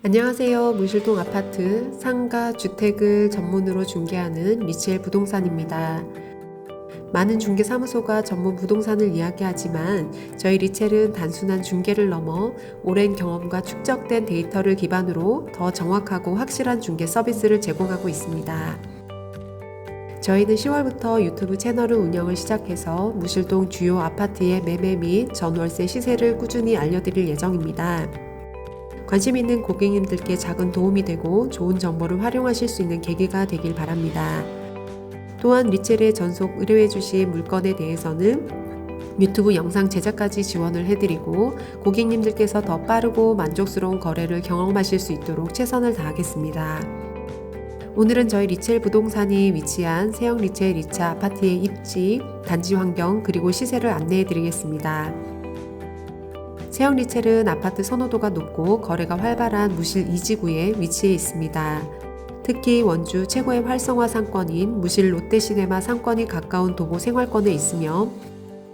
안녕하세요. 무실동 아파트 상가 주택을 전문으로 중개하는 리첼 부동산입니다. 많은 중개사무소가 전문 부동산을 이야기하지만 저희 리첼은 단순한 중개를 넘어 오랜 경험과 축적된 데이터를 기반으로 더 정확하고 확실한 중개 서비스를 제공하고 있습니다. 저희는 10월부터 유튜브 채널을 운영을 시작해서 무실동 주요 아파트의 매매 및 전월세 시세를 꾸준히 알려드릴 예정입니다. 관심 있는 고객님들께 작은 도움이 되고 좋은 정보를 활용하실 수 있는 계기가 되길 바랍니다. 또한 리첼에 전속 의뢰해 주신 물건에 대해서는 유튜브 영상 제작까지 지원을 해드리고 고객님들께서 더 빠르고 만족스러운 거래를 경험하실 수 있도록 최선을 다하겠습니다. 오늘은 저희 리첼 부동산이 위치한 세영 리첼 리차 아파트의 입지, 단지 환경, 그리고 시세를 안내해 드리겠습니다. 세영 리첼은 아파트 선호도가 높고 거래가 활발한 무실 2지구에 위치해 있습니다. 특히 원주 최고의 활성화 상권인 무실 롯데시네마 상권이 가까운 도보 생활권에 있으며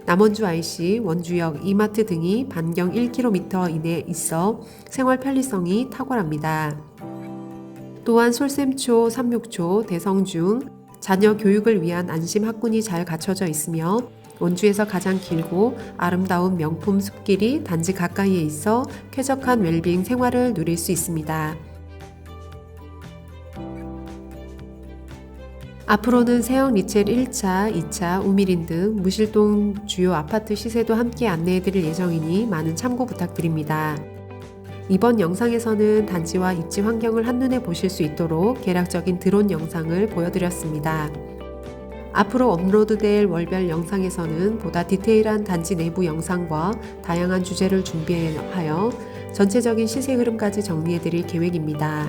남원주 IC, 원주역, 이마트 등이 반경 1km 이내에 있어 생활 편리성이 탁월합니다. 또한 솔샘초, 삼육초, 대성중, 자녀 교육을 위한 안심 학군이 잘 갖춰져 있으며 원주에서 가장 길고 아름다운 명품 숲길이 단지 가까이에 있어 쾌적한 웰빙 생활을 누릴 수 있습니다. 앞으로는 세영 리첼 1차, 2차, 우미린 등 무실동 주요 아파트 시세도 함께 안내해 드릴 예정이니 많은 참고 부탁드립니다. 이번 영상에서는 단지와 입지 환경을 한눈에 보실 수 있도록 개략적인 드론 영상을 보여드렸습니다. 앞으로 업로드될 월별 영상에서는 보다 디테일한 단지 내부 영상과 다양한 주제를 준비하여 전체적인 시세 흐름까지 정리해드릴 계획입니다.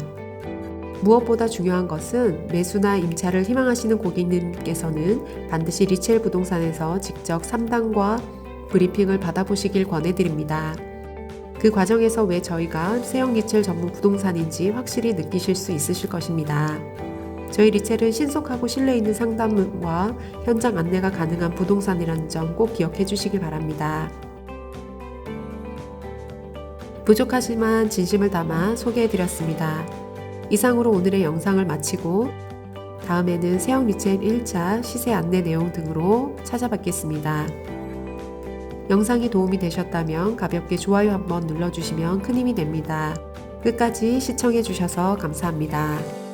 무엇보다 중요한 것은 매수나 임차를 희망하시는 고객님께서는 반드시 리첼 부동산에서 직접 상담과 브리핑을 받아보시길 권해드립니다. 그 과정에서 왜 저희가 세형 리첼 전문 부동산인지 확실히 느끼실 수 있으실 것입니다. 저희 리첼은 신속하고 신뢰 있는 상담과 현장 안내가 가능한 부동산이라는 점 꼭 기억해 주시길 바랍니다. 부족하지만 진심을 담아 소개해 드렸습니다. 이상으로 오늘의 영상을 마치고 다음에는 세형 리첼 1차 시세 안내 내용 등으로 찾아뵙겠습니다. 영상이 도움이 되셨다면 가볍게 좋아요 한번 눌러주시면 큰 힘이 됩니다. 끝까지 시청해 주셔서 감사합니다.